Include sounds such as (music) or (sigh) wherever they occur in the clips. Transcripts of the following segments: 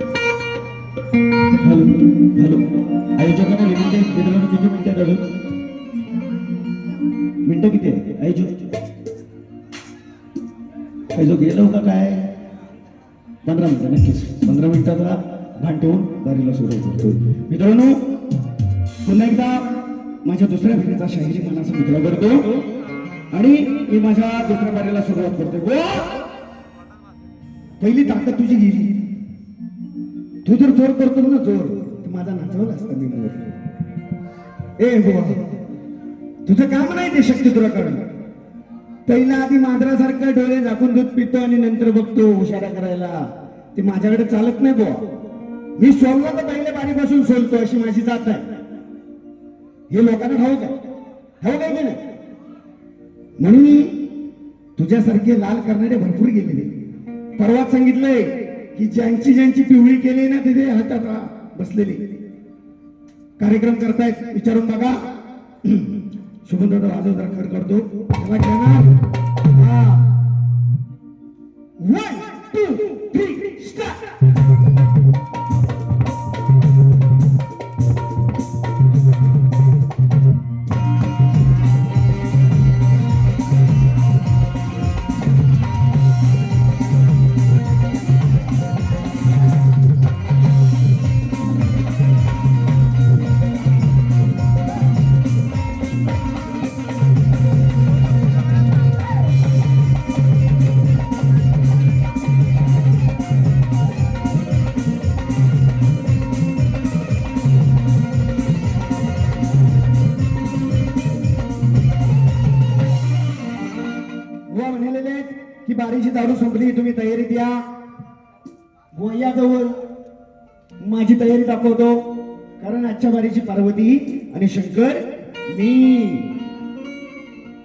Hello किती आहे आयोजक? आयोजक गेलो का काय? पंधरा मिनिटं नक्कीच. पंधरा मिनिटाचा भान ठेवून बारीला सुरू करतो. मित्रांनो पुन्हा एकदा माझ्या दुसऱ्या फेरीचा शाहिरी मनाचा मित्र करतो. आणि मी माझ्या दुसऱ्या बारीला सुरुवात करतो. पहिली ताकद तुझी गेली. तू जर जोर करतो ना जोर. तर माझा नाचवला असता मी मोर ए बुवा. तुझं काम नाही ते शक्य तुला करणं. पहिला आधी मांजरासारखं डोळे झाकून दूध पितो आणि नंतर बघतो हुशारा करायला. ते माझ्याकडे चालत नाही बुवा. मी सोललो तर पहिले पाणीपासून सोलतो अशी माझी जात आहे हे लोकांना ठाऊक आहे. ठाऊक आहे की नाही? म्हणून मी तुझ्यासारखे लाल करणारे भरपूर गेलेले. परवाच सांगितलंय की ज्यांची ज्यांची पिवळी केली ना तिथे हातात बसलेली. कार्यक्रम करतायत विचारून बघा. (clears throat) शुभंदादा वाजव जरा करतो. त्याला हा. की दारू संपली तुम्ही तयारी द्या. बुवा माझी तयारी दाखवतो. कारण आजच्या वारीची पार्वती आणि शंकर मी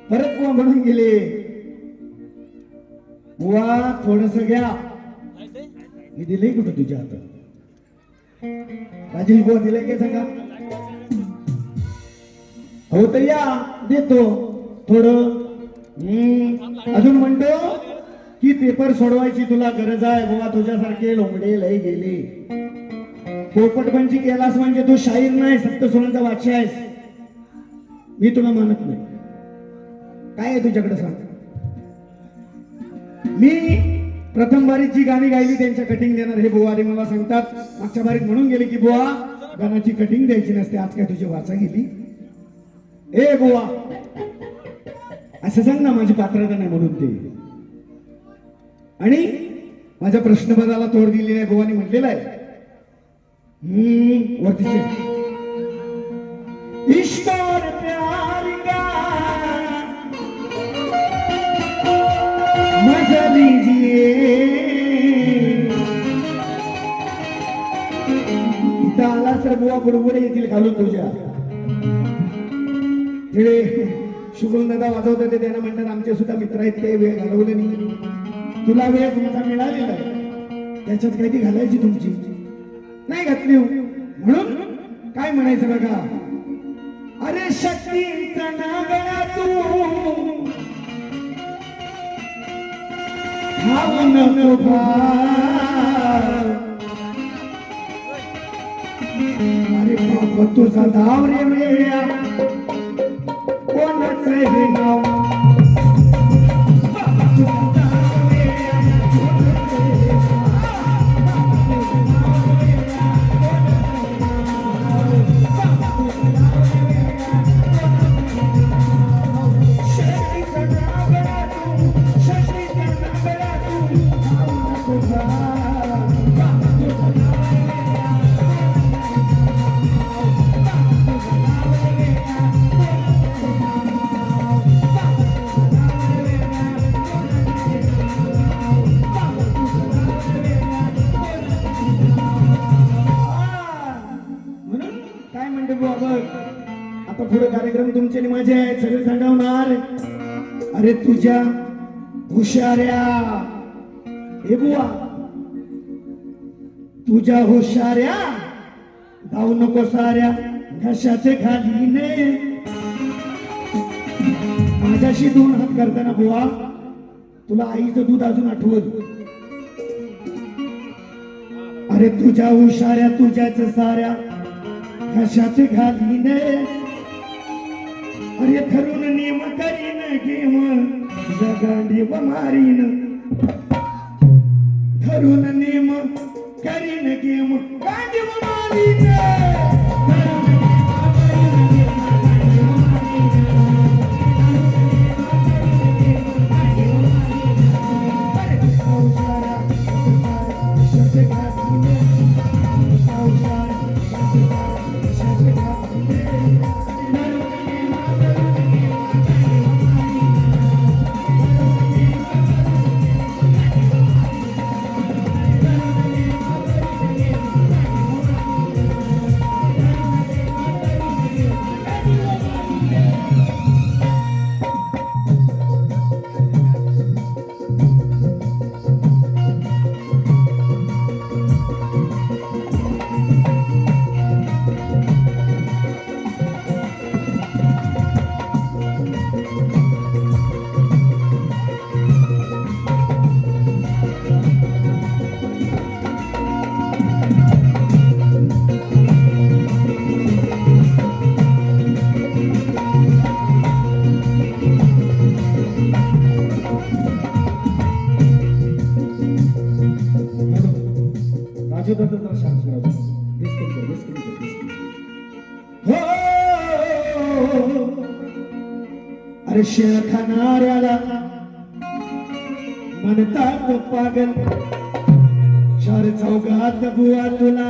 परत बुवा म्हणून गेले. बुवा थोडस घ्या. मी दिले कुठं तुझ्या हातात? राजेश बुवा दिले काय सांगा? हो तर या. देतो. थोडं. अजून म्हणतो. की पेपर सोडवायची तुला गरज आहे बाबा तुझ्यासारखे लोंबडे लय गेले. पोपटपंची केलास म्हणजे तू शाहीर नाही सप्त सप्तस्वरांचा वाची आहेस. मी तुला मानत नाही. काय आहे तुझ्याकडे सांग? मी प्रथम बारीत जी गाणी गायली त्यांच्या कटिंग देणार हे बुवा मला सांगतात. मागच्या बारीत म्हणून गेले की बुवा गाण्याची कटिंग द्यायची नसते आज काय तुझी वाचा गेली? ए बुवा असं सांग ना माझी पात्रता नाही म्हणून ते. आणि माझ्या प्रश्नपदाला तोड दिलेली आहे बुवानी म्हटलेलं आहे. हम्म, वरतीचे ईश्वर प्यार मजा लीजिए। इथं आला तर बुवा बरोबर येतील घालून तुझ्या. तिकडे शुभम दादा वाजवतात ते त्यांना म्हणतात आमचे सुद्धा मित्र आहेत ते वेळ घालवले नाही. तुला वेळ तुमचा मिळालेला आहे? त्याच्यात काही ती घालायची तुमची. नाही घातली हो. म्हणून काय म्हणायचं बघा? अरे शक्तीचा नागळा तू. अरे बाप तुझा धाव रे वेळ्या तुझ्या हुशाऱ्या. हे बुवा. तुझ्या हुशाऱ्या. धावू नको साऱ्या. घशाचे खालीने माझ्याशी दोन हात करताना बुवा. तुला आईचं दूध अजून आठवत अरे तुझ्या हुशाऱ्या तुझ्याच साऱ्या. घशाचे घालीने. अरे ठरून नेम करीन गेम तुझ्या गांडीव मारीन. ठरून नेम करीन गेम गांडीव मारीन. शेळ खाणाऱ्याला म्हणतात पागल चार चौघात बुवा तुला.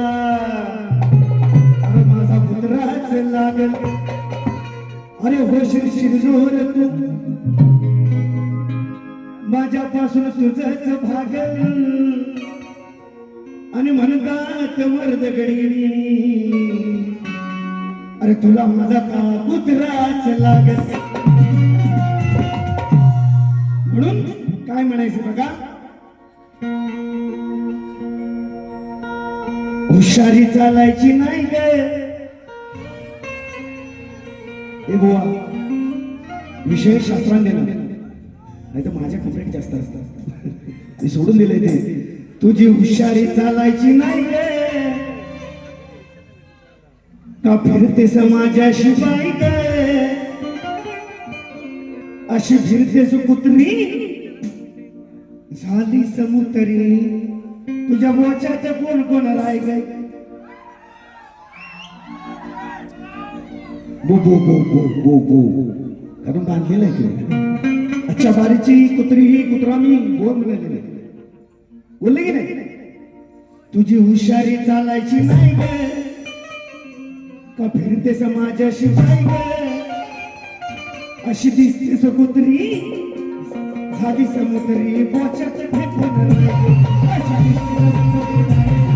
अरे माझा पुत्राच लागल. अरे होशील शिरजोर तू. माझ्यापासून तुझच भागल. आणि म्हणतात मर्द गडगडी अरे तुला माझा का कुत्राच लागत? म्हणून काय म्हणायचं बघा? हुशारी चालायची नाही गे. हे बुवा विषय शास्त्रांनी नाही तर माझ्या कंप्लेंट जास्त असतात. मी सोडून दिले ते. तुझी हुशारी चालायची नाही का फिरते समाजाशी बाईक? अशी फिरतेस कुत्री? झाली समुतरी. तुझ्या बोच्यात कोण कोण राय ग बो बो बो बो बो बो. कारण बांधलेलं आहे अच्छा बारीची कुत्री ही कुत्रा मी बोर म्हणालेलं बोलले की नाही? तुझी हुशारी चालायची नाही ग. का फिरते समाजाशी नाही ग? अशी दिसते समुद्री झाली समुद्री बोच्यात फेकून अशी दिसते समुद्री.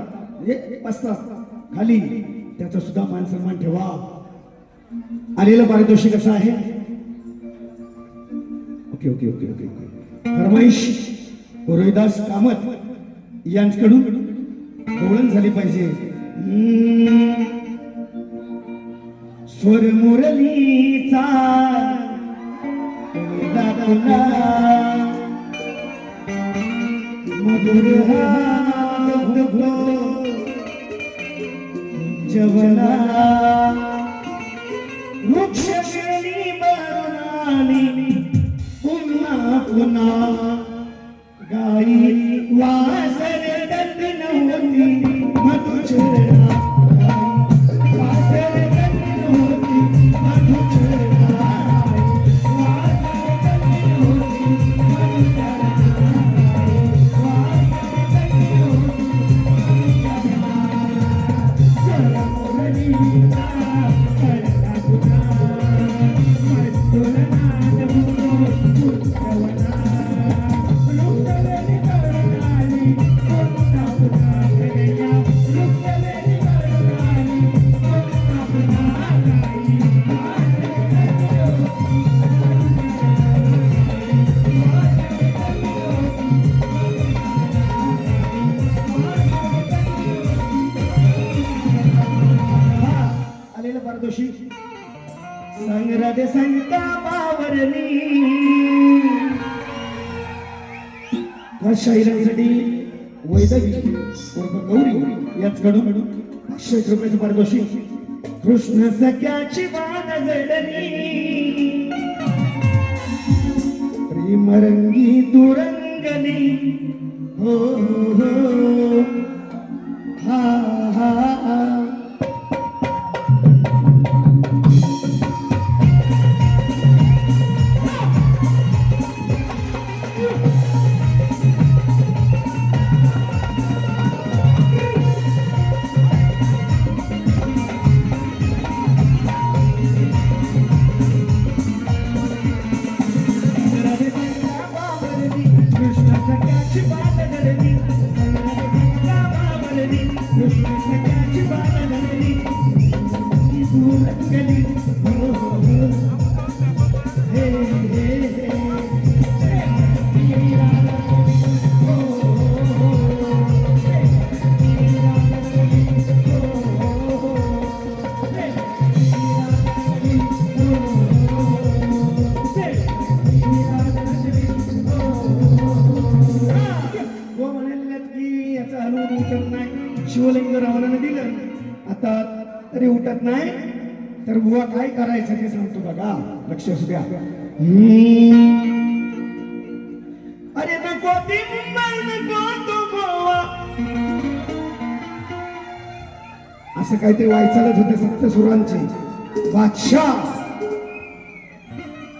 तुमचे पकडतात म्हणजे बसतात खाली. त्याचा सुद्धा मान सन्मान ठेवा. आलेलं पारितोषिक असं आहे? Okay okay okay okay okay. फरमाईश Rohidas Kamat यांच्याकडून गवळण झाली पाहिजे. स्वर मुरलीचा मधुर हा जवना वृक्ष पुन्हा पुन्हा गाई वासर दत्त नव्हती मधुचरणा शाहिरांसाठी वैदवी उर्फ गौरी याचकडून पाचशे रुपयाचं पारितोषिक. कृष्ण सख्याची वाद जडली. प्रेमरंगी तुरंगली हो हो. हो. शिवलिंग रावणाने दिलं. आता तरी उठत नाही. किंवा काय करायचं ते सांगतो बघा. लक्ष असू द्या. अरे नको ती मुंबई नको तो गोवा. असं काहीतरी वायचालच होते सप्त सुरांचे. बादशाह.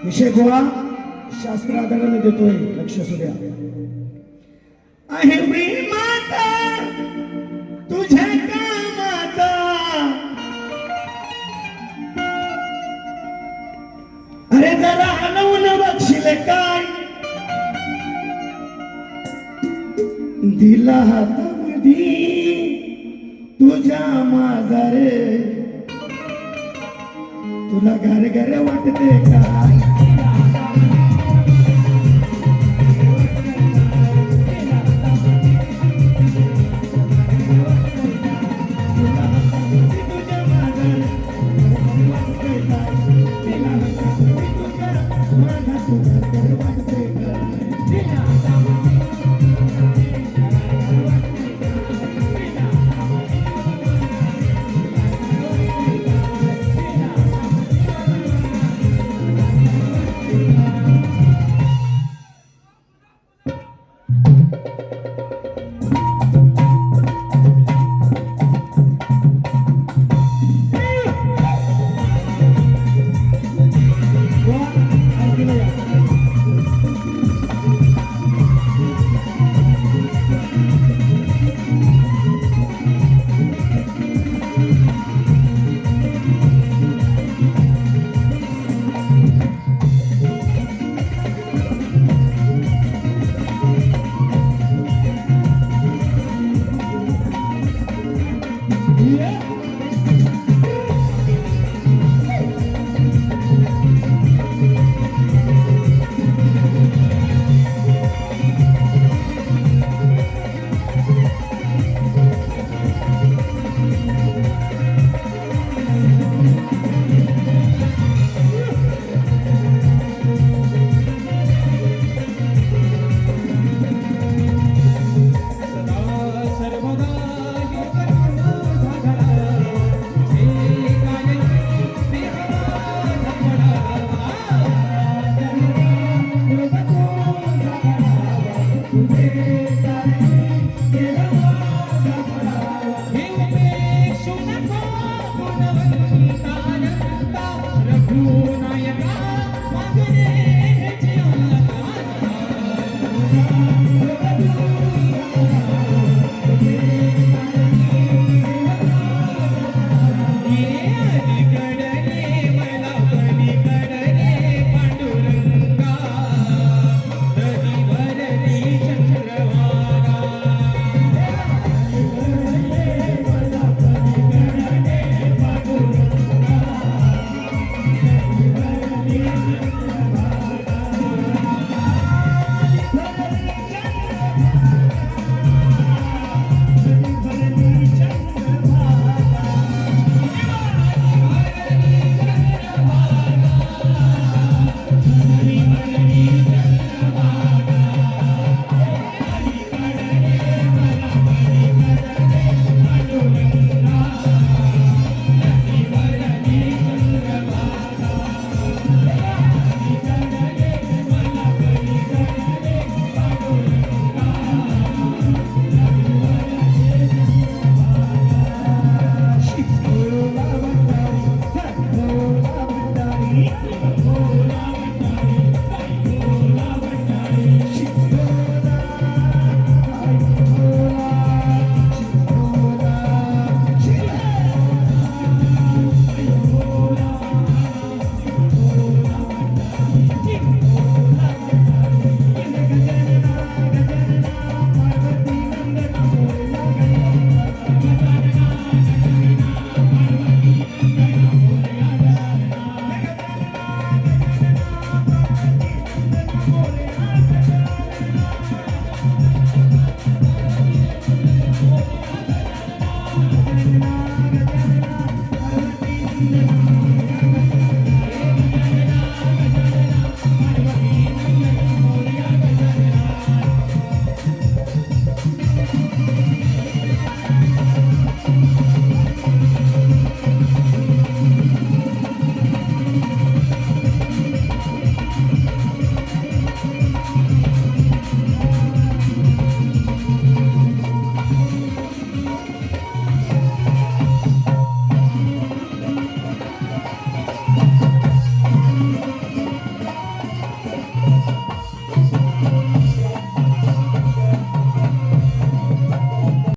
विषय गोवा शास्त्र आधाराने देतोय. लक्ष असू द्या. आहे बघशील काय? दिला हातामध्ये तुझ्या माझा रे तुला घर घर वाटते काय?